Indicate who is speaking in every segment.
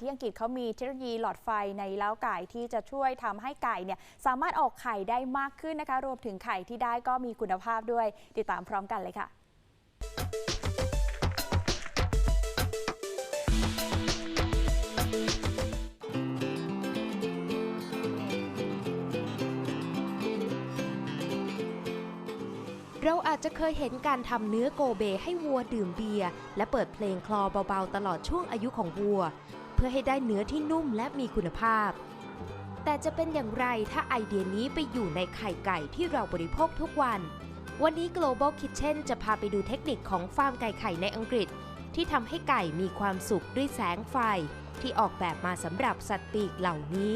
Speaker 1: ที่อังกฤษเขามีเทคโนโลยีหลอดไฟในเล้าไก่ที่จะช่วยทำให้ไก่เนี่ยสามารถออกไข่ได้มากขึ้นนะคะ รวมถึงไข่ที่ได้ก็มีคุณภาพด้วย ติดตามพร้อมกันเลยค่ะ
Speaker 2: เราอาจจะเคยเห็นการทำเนื้อโกเบให้วัวดื่มเบียร์และเปิดเพลงคลอเบาๆ ตลอดช่วงอายุของวัว พื่อให้ได้เนื้อที่นุ่มและมีคุณภาพ แต่จะเป็นอย่างไรถ้าไอเดียนี้ไปอยู่ในไข่ไก่ที่เราบริโภคทุกวัน วันนี้ Global Kitchen จะพาไปดูเทคนิคของฟาร์มไก่ไข่ในอังกฤษ ที่ทำให้ไก่มีความสุขด้วยแสงไฟ ที่ออกแบบมาสำหรับสัตว์ปีกเหล่านี้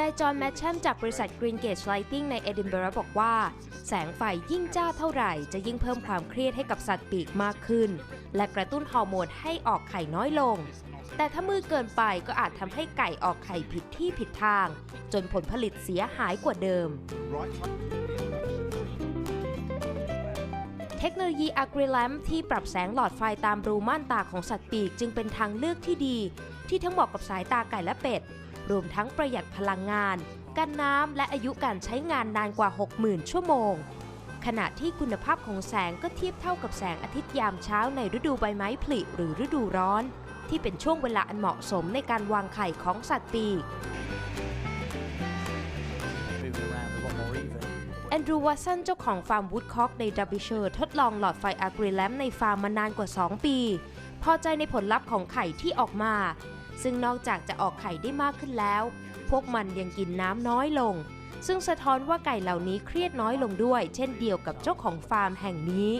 Speaker 2: นายจอห์นแมชแชมจากบริษัท Green Gate Lighting ในเอดินบะระบอกว่า แสงไฟยิ่งจ้าเท่าไหร่ จะยิ่งเพิ่มความเครียดให้กับสัตว์ปีกมากขึ้น และกระตุ้นฮอร์โมนให้ออกไข่น้อยลง แต่ถ้ามืดเกินไปก็อาจทำให้ไก่ออกไข่ผิดที่ผิดทาง จนผลผลิตเสียหายกว่าเดิม
Speaker 3: Right light.
Speaker 2: เทคโนโลยี a g r i l a m p ที่ปรับแสงหลอดไฟตามรูม่านตาของสัตว์ปีกจึงเป็นทางเลือกที่ดี ที่ทั้งเหมาะกับสายตาไก่และเป็ด รวมทั้งประหยัดพลังงาน กันน้ำและอายุการใช้งานนานกว่า 60,000 ชั่วโมง ขณะที่คุณภาพของแสงก็เทียบเท่ากับแสงอาทิตย์ยามเช้าในฤดูใบไม้ผลิหรือฤดูร้อน ที่เป็นช่วงเวลาอันเหมาะสมในการวางไข่ของสัตว์ปีก อนดรูวัตสันเจ้าของฟาร์มวูดคอกในดับบิเชอร์ทดลองหลอดไฟอะกรีแลมในฟาร์มมานานกว่า 2 ปี พอใจในผลลัพธ์ของไข่ที่ออกมา ซึ่งนอกจากจะออกไข่ได้มากขึ้นแล้ว พวกมันยังกินน้ำน้อยลง ซึ่งสะท้อนว่าไก่เหล่านี้เครียดน้อยลงด้วย เช่นเดียวกับเจ้าของฟาร์มแห่งนี้